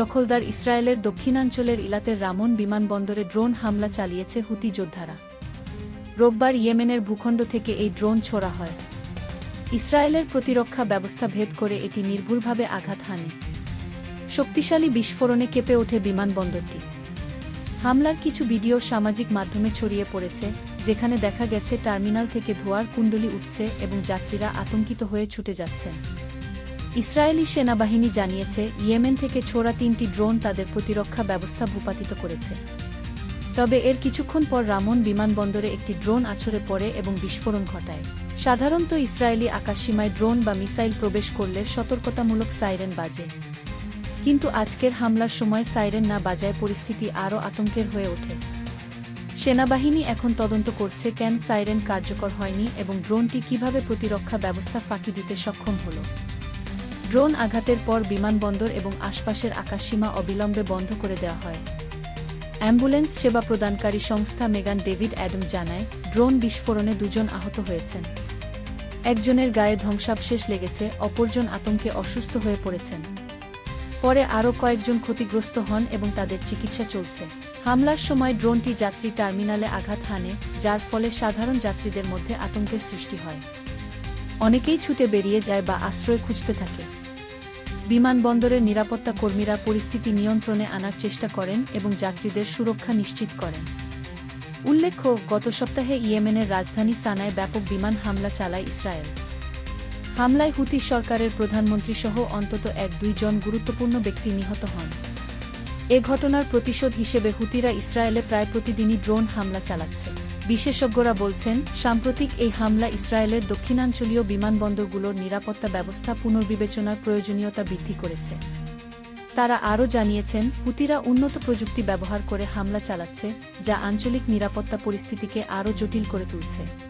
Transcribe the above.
দখলদার ইসরায়েলের দক্ষিণাঞ্চলের ইলাতের রামন বিমানবন্দরে ড্রোন হামলা চালিয়েছে হুতি যোদ্ধারা। রোববার ইয়েমেনের ভূখণ্ড থেকে এই ড্রোন ছোড়া হয়। ইসরায়েলের প্রতিরক্ষা ব্যবস্থা ভেদ করে এটি নির্ভুলভাবে আঘাত হানে। শক্তিশালী বিস্ফোরণে কেঁপে ওঠে বিমানবন্দরটি। হামলার কিছু ভিডিও সামাজিক মাধ্যমে ছড়িয়ে পড়েছে, যেখানে দেখা গেছে টার্মিনাল থেকে ধোয়ার কুণ্ডলি উঠছে এবং যাত্রীরা আতঙ্কিত হয়ে ছুটে যাচ্ছেন। ইসরায়েলি সেনাবাহিনী জানিয়েছে, ইয়েমেন থেকে ছোড়া তিনটি ড্রোন তাদের প্রতিরক্ষা ব্যবস্থা ভূপাতিত করেছে। তবে এর কিছুক্ষণ পর রামন বিমানবন্দরে একটি ড্রোন আছড়ে পড়ে এবং বিস্ফোরণ ঘটায়। সাধারণত ইসরায়েলি আকাশসীমায় ড্রোন বা মিসাইল প্রবেশ করলে সতর্কতামূলক সাইরেন বাজে। কিন্তু আজকের হামলার সময় সাইরেন না বাজায় পরিস্থিতি আরও আতঙ্কের হয়ে ওঠে। সেনাবাহিনী এখন তদন্ত করছে কেন সাইরেন কার্যকর হয়নি এবং ড্রোনটি কীভাবে প্রতিরক্ষা ব্যবস্থা ফাঁকি দিতে সক্ষম হল। ড্রোন আঘাতের পর বিমানবন্দর এবং আশপাশের আকাশসীমা অবিলম্বে বন্ধ করে দেওয়া হয়। অ্যাম্বুলেন্স সেবা প্রদানকারী সংস্থা মেগান ডেভিড অ্যাডম জানায়, ড্রোন বিস্ফোরণে দুজন আহত হয়েছেন। একজনের গায়ে ধ্বংসাবশেষ লেগেছে, অপরজন আতঙ্কে অসুস্থ হয়ে পড়েছেন। পরে আরও কয়েকজন ক্ষতিগ্রস্ত হন এবং তাদের চিকিৎসা চলছে। হামলার সময় ড্রোনটি যাত্রী টার্মিনালে আঘাত হানে, যার ফলে সাধারণ যাত্রীদের মধ্যে আতঙ্কের সৃষ্টি হয়। অনেকেই ছুটে বেরিয়ে যায় বা আশ্রয় খুঁজতে থাকে। বিমানবন্দরের নিরাপত্তা কর্মীরা পরিস্থিতি নিয়ন্ত্রণে আনার চেষ্টা করেন এবং যাত্রীদের সুরক্ষা নিশ্চিত করেন। উল্লেখ্য, গত সপ্তাহে ইয়েমেনের রাজধানী সানায় ব্যাপক বিমান হামলা চালায় ইসরায়েল। হামলায় হুতি সরকারের প্রধানমন্ত্রী সহ অন্তত এক দুইজন গুরুত্বপূর্ণ ব্যক্তি নিহত হন। এ ঘটনার প্রতিশোধ হিসেবে হুতিরা ইসরায়েলে প্রায় প্রতিদিনই ড্রোন হামলা চালাচ্ছে। বিশেষজ্ঞরা বলছেন, সাম্প্রতিক এই হামলা ইসরায়েলের দক্ষিণাঞ্চলীয় বিমানবন্দরগুলোর নিরাপত্তা ব্যবস্থা পুনর্বিবেচনার প্রয়োজনীয়তা বৃদ্ধি করেছে। তারা আরও জানিয়েছেন, হুতিরা উন্নত প্রযুক্তি ব্যবহার করে হামলা চালাচ্ছে, যা আঞ্চলিক নিরাপত্তা পরিস্থিতিকে আরও জটিল করে তুলছে।